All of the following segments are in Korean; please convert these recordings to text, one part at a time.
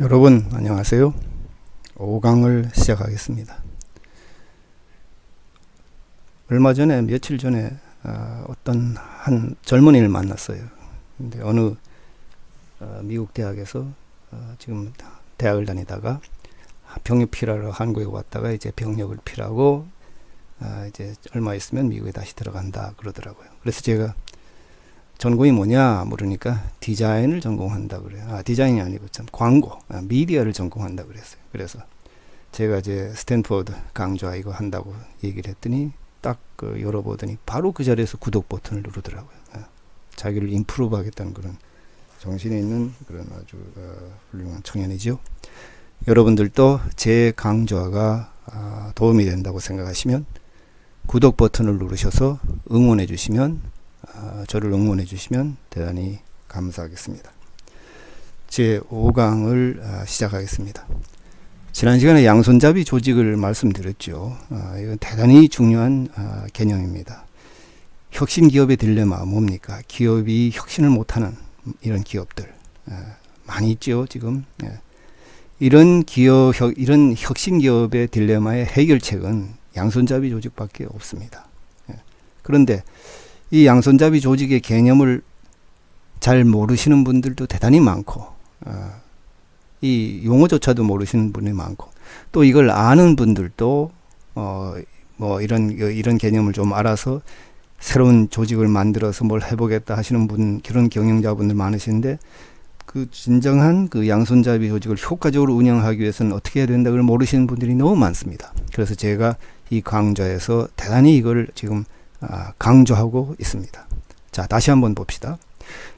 여러분 안녕하세요. 5강을 시작하겠습니다. 얼마 전에 며칠 전에 어, 어떤 한 젊은이를 만났어요. 근데 어느 어, 미국 대학에서 어, 지금 대학을 다니다가 병역 필요하러 한국에 왔다가 이제 병역을 필요하고 어, 이제 얼마 있으면 미국에 다시 들어간다 그러더라고요. 그래서 제가 전공이 뭐냐 물으니까 디자인을 전공한다 그래요. 아 디자인이 아니고 참 광고, 아, 미디어를 전공한다 그랬어요. 그래서 제가 이제 스탠포드 강좌 이거 한다고 얘기를 했더니 딱 그 열어보더니 바로 그 자리에서 구독 버튼을 누르더라고요. 아, 자기를 임프루브 하겠다는 그런 정신이 있는 그런 아주 어, 훌륭한 청년이죠. 여러분들도 제 강좌가 아, 도움이 된다고 생각하시면 구독 버튼을 누르셔서 응원해 주시면 아, 저를 응원해 주시면 대단히 감사하겠습니다. 제 5강을 아, 시작하겠습니다. 지난 시간에 양손잡이 조직을 말씀드렸죠. 아, 이건 대단히 중요한 아, 개념입니다. 혁신 기업의 딜레마 뭡니까? 기업이 혁신을 못하는 이런 기업들 아, 많이 있죠 지금. 예. 이런 기업 혁, 이런 혁신 기업의 딜레마의 해결책은 양손잡이 조직밖에 없습니다. 예. 그런데 이 양손잡이 조직의 개념을 잘 모르시는 분들도 대단히 많고, 어, 이 용어조차도 모르시는 분이 많고, 또 이걸 아는 분들도, 어, 뭐 이런, 이런 개념을 좀 알아서 새로운 조직을 만들어서 뭘 해보겠다 하시는 분, 그런 경영자분들 많으신데, 그 진정한 그 양손잡이 조직을 효과적으로 운영하기 위해서는 어떻게 해야 된다 걸 모르시는 분들이 너무 많습니다. 그래서 제가 이 강좌에서 대단히 이걸 지금 아, 강조하고 있습니다. 자, 다시 한번 봅시다.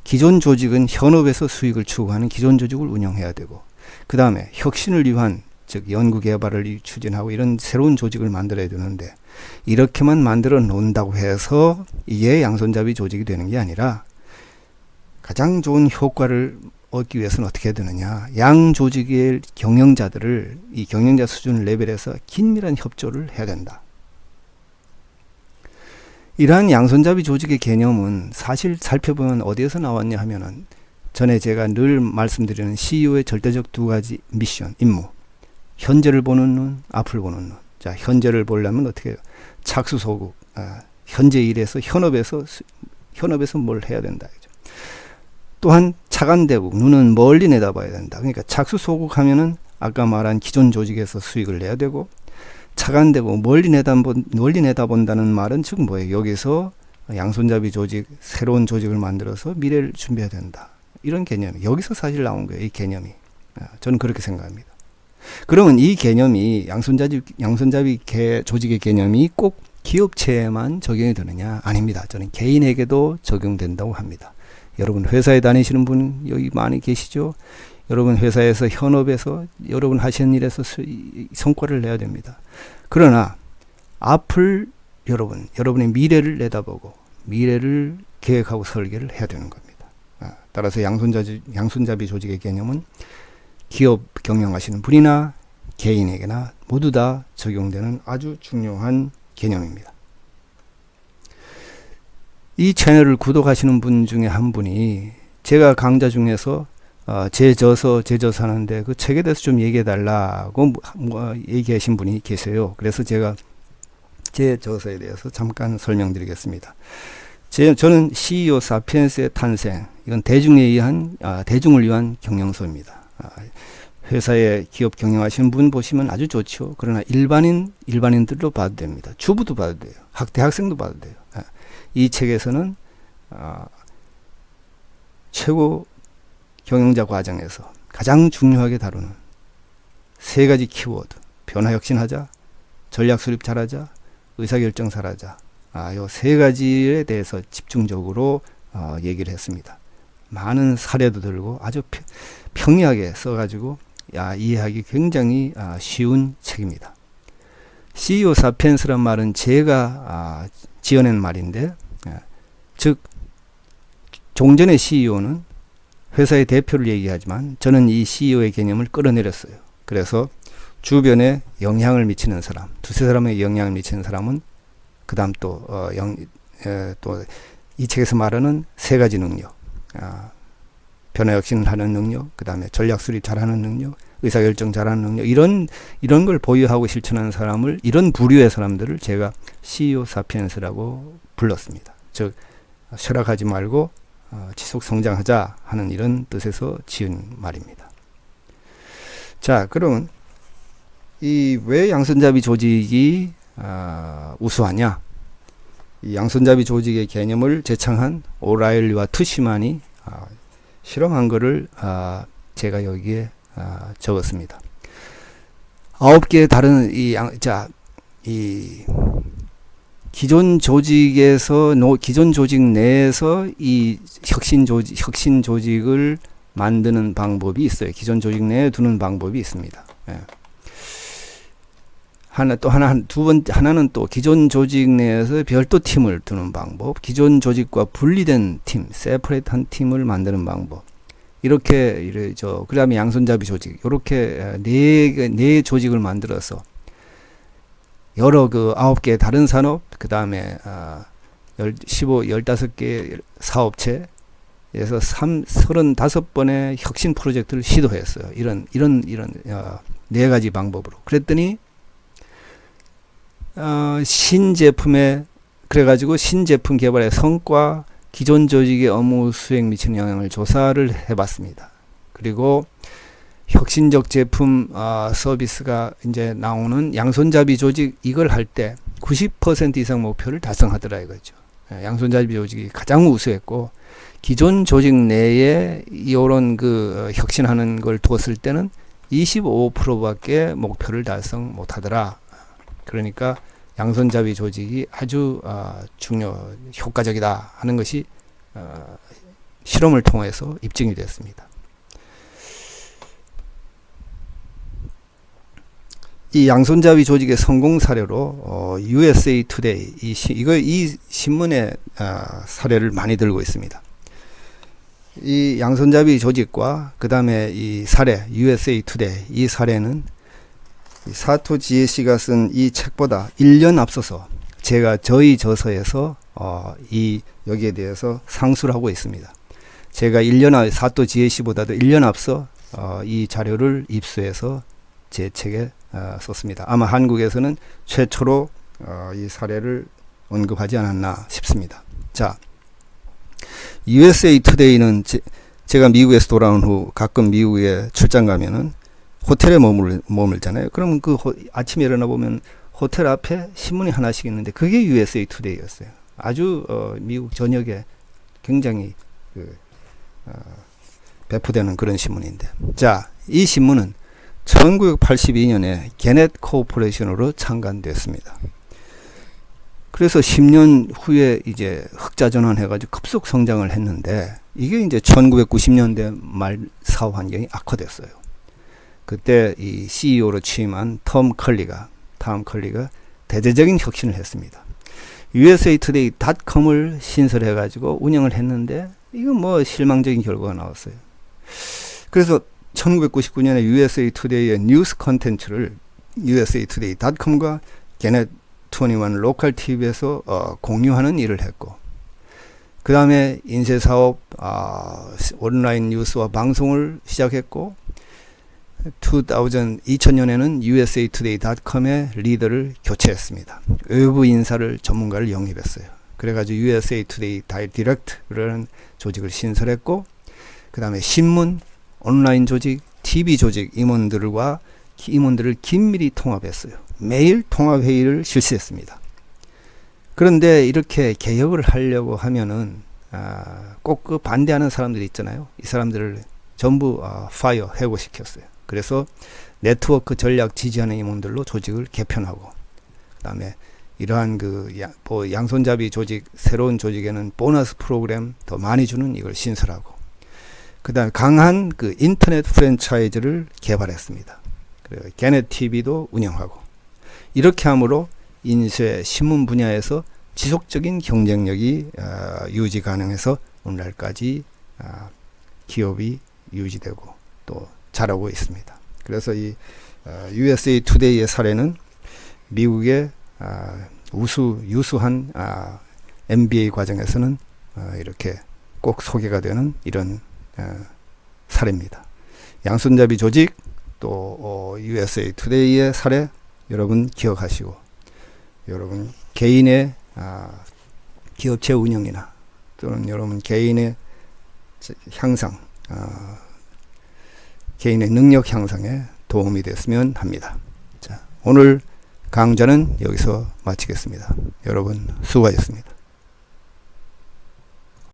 기존 조직은 현업에서 수익을 추구하는 기존 조직을 운영해야 되고, 그 다음에 혁신을 위한 즉 연구 개발을 추진하고 이런 새로운 조직을 만들어야 되는데 이렇게만 만들어 놓는다고 해서 이게 양손잡이 조직이 되는 게 아니라 가장 좋은 효과를 얻기 위해서는 어떻게 해야 되느냐 양 조직의 경영자들을 이 경영자 수준 레벨에서 긴밀한 협조를 해야 된다 이러한 양손잡이 조직의 개념은 사실 살펴보면 어디에서 나왔냐 하면은 전에 제가 늘 말씀드리는 CEO의 절대적 두 가지 미션, 임무. 현재를 보는 눈, 앞을 보는 눈. 자, 현재를 보려면 어떻게 해요? 착수 소국. 아, 현재 일에서 현업에서 현업에서 뭘 해야 된다. 그죠? 또한 차관대국, 눈은 멀리 내다봐야 된다. 그러니까 착수 소국 하면은 아까 말한 기존 조직에서 수익을 내야 되고 차관되고 멀리 내다본 멀리 내다본다는 말은 즉 뭐예요? 여기서 양손잡이 조직 새로운 조직을 만들어서 미래를 준비해야 된다. 이런 개념이 여기서 사실 나온 거예요. 이 개념이 아, 저는 그렇게 생각합니다. 그러면 이 개념이 양손잡이 양손잡이 개, 조직의 개념이 꼭 기업체에만 적용이 되느냐? 아닙니다. 저는 개인에게도 적용된다고 합니다. 여러분 회사에 다니시는 분 여기 많이 계시죠? 여러분 회사에서 현업에서 여러분 하시는 일에서 성과를 내야 됩니다. 그러나 앞을 여러분 여러분의 미래를 내다보고 미래를 계획하고 설계를 해야 되는 겁니다. 아, 따라서 양손잡이 양손잡이 조직의 개념은 기업 경영하시는 분이나 개인에게나 모두 다 적용되는 아주 중요한 개념입니다. 이 채널을 구독하시는 분 중에 한 분이 제가 강좌 중에서 어, 제 저서 제 저서 하는데 그 책에 대해서 좀 얘기해 달라고 뭐, 뭐, 얘기하신 분이 계세요. 그래서 제가 제 저서에 대해서 잠깐 설명드리겠습니다. 제, 저는 CEO 사피엔스의 탄생 이건 대중에 의한 아, 대중을 위한 경영서입니다. 아, 회사에 기업 경영하시는 분 보시면 아주 좋죠. 그러나 일반인 일반인들도 봐도 됩니다. 주부도 봐도 돼요. 학 대학생도 봐도 돼요. 아, 이 책에서는 아, 최고 경영자 과정에서 가장 중요하게 다루는 세 가지 키워드. 변화 혁신하자, 전략 수립 잘하자, 의사결정 잘하자. 아, 요 세 가지에 대해서 집중적으로 어, 얘기를 했습니다. 많은 사례도 들고 아주 평이하게 써가지고 야, 이해하기 굉장히 아, 쉬운 책입니다. CEO 사피엔스란 말은 제가 아, 지어낸 말인데, 아, 즉 종전의 CEO는 회사의 대표를 얘기하지만 저는 이 CEO의 개념을 끌어내렸어요. 그래서 주변에 영향을 미치는 사람, 두세 사람에 영향을 미치는 사람은 그 다음 또, 어, 영, 또이 책에서 말하는 세 가지 능력. 아, 변화혁신을 하는 능력, 그 다음에 전략 수립 잘하는 능력, 의사결정 잘하는 능력 이런 이런 걸 보유하고 실천하는 사람을 이런 부류의 사람들을 제가 CEO 사피엔스라고 불렀습니다. 즉 쇠락하지 말고 어, 지속 성장하자 하는 이런 뜻에서 지은 말입니다. 자, 그러면 이 왜 양손잡이 조직이 아, 우수하냐? 이 양손잡이 조직의 개념을 제창한 오라일리와 투시만이 아, 실험한 것을 아, 제가 여기에 아, 적었습니다. 아홉 개의 다른 이 양, 자, 이 기존 조직에서 노, 기존 조직 내에서 이 혁신 조직 혁신 조직을 만드는 방법이 있어요. 기존 조직 내에 두는 방법이 있습니다. 예. 하나 또 하나 두번 하나는 또 기존 조직 내에서 별도 팀을 두는 방법, 기존 조직과 분리된 팀, 세퍼레이트한 팀을 만드는 방법. 이렇게 이래 저 그다음에 양손잡이 조직 이렇게 네네 네 조직을 만들어서 여러 그 아홉 개 다른 산업 그 다음에 아 열, 15, 15개 사업체 에서 3, 35번의 혁신 프로젝트를 시도했어요. 이런, 이런, 이런, 어, 네 가지 방법으로. 그랬더니, 어, 신제품에, 그래가지고 신제품 개발의 성과, 기존 조직의 업무 수행 미치는 영향을 조사를 해봤습니다. 그리고 혁신적 제품 어, 서비스가 이제 나오는 양손잡이 조직 이걸 할 때 90% 이상 목표를 달성하더라 이거죠. 예, 양손잡이 조직이 가장 우수했고 기존 조직 내에 이런 그 어, 혁신하는 걸 두었을 때는 25%밖에 목표를 달성 못하더라. 그러니까 양손잡이 조직이 아주 어, 중요 효과적이다 하는 것이 어, 실험을 통해서 입증이 됐습니다. 이 양손잡이 조직의 성공 사례로 어, USA Today 이 시, 이거 이 신문의 아, 사례를 많이 들고 있습니다. 이 양손잡이 조직과 그 다음에 이 사례 USA Today 이 사례는 사토 지혜 씨가 쓴 이 책보다 1년 앞서서 제가 저희 저서에서 어, 이 여기에 대해서 상수를 하고 있습니다. 제가 1년 사토 지혜 씨보다도 1년 앞서 어, 이 자료를 입수해서 제 책에 어, 썼습니다. 아마 한국에서는 최초로 어, 이 사례를 언급하지 않았나 싶습니다. 자, USA Today는 제, 제가 미국에서 돌아온 후 가끔 미국에 출장 가면은 호텔에 머물, 머물잖아요. 그러면 그 호, 아침에 일어나 보면 호텔 앞에 신문이 하나씩 있는데 그게 USA Today였어요. 아주 어, 미국 전역에 굉장히 그, 어, 배포되는 그런 신문인데. 자, 이 신문은 1982년에 게넷 코퍼레이션으로 창간됐습니다. 그래서 10년 후에 이제 흑자 전환해가지고 급속 성장을 했는데 이게 이제 1990년대 말 사업 환경이 악화됐어요. 그때 이 CEO로 취임한 톰 컬리가 톰 컬리가 대대적인 혁신을 했습니다. USA Today.com을 신설해가지고 운영을 했는데 이건 뭐 실망적인 결과가 나왔어요. 그래서 1999년에 USA Today의 뉴스 컨텐츠를 USA Today.com과 게넷 21 로컬 TV에서 어, 공유하는 일을 했고 그 다음에 인쇄 사업 아, 온라인 뉴스와 방송을 시작했고 2000, 2000년에는 USA Today.com의 리더를 교체했습니다. 외부 인사를 전문가를 영입했어요. 그래가지고 USA Today Direct라는 조직을 신설했고 그 다음에 신문 온라인 조직, TV 조직 임원들과 임원들을 긴밀히 통합했어요. 매일 통합 회의를 실시했습니다. 그런데 이렇게 개혁을 하려고 하면은 아, 꼭 그 반대하는 사람들이 있잖아요. 이 사람들을 전부 아, 파이어 해고시켰어요. 그래서 네트워크 전략 지지하는 임원들로 조직을 개편하고 그다음에 이러한 그 양, 뭐 양손잡이 조직 새로운 조직에는 보너스 프로그램 더 많이 주는 이걸 신설하고 그다음 강한 그 인터넷 프랜차이즈를 개발했습니다. 그리고 게넷 TV도 운영하고 이렇게 함으로 인쇄 신문 분야에서 지속적인 경쟁력이 어, 유지 가능해서 오늘날까지 어, 기업이 유지되고 또 잘하고 있습니다. 그래서 이 어, USA Today의 사례는 미국의 어, 우수 유수한 어, MBA 과정에서는 어, 이렇게 꼭 소개가 되는 이런 어, 사례입니다. 양손잡이 조직 또 어, USA 투데이의 사례 여러분 기억하시고 여러분 개인의 아, 기업체 운영이나 또는 여러분 개인의 제- 향상, 아, 개인의 능력 향상에 도움이 됐으면 합니다. 자, 오늘 강좌는 여기서 마치겠습니다. 여러분 수고하셨습니다.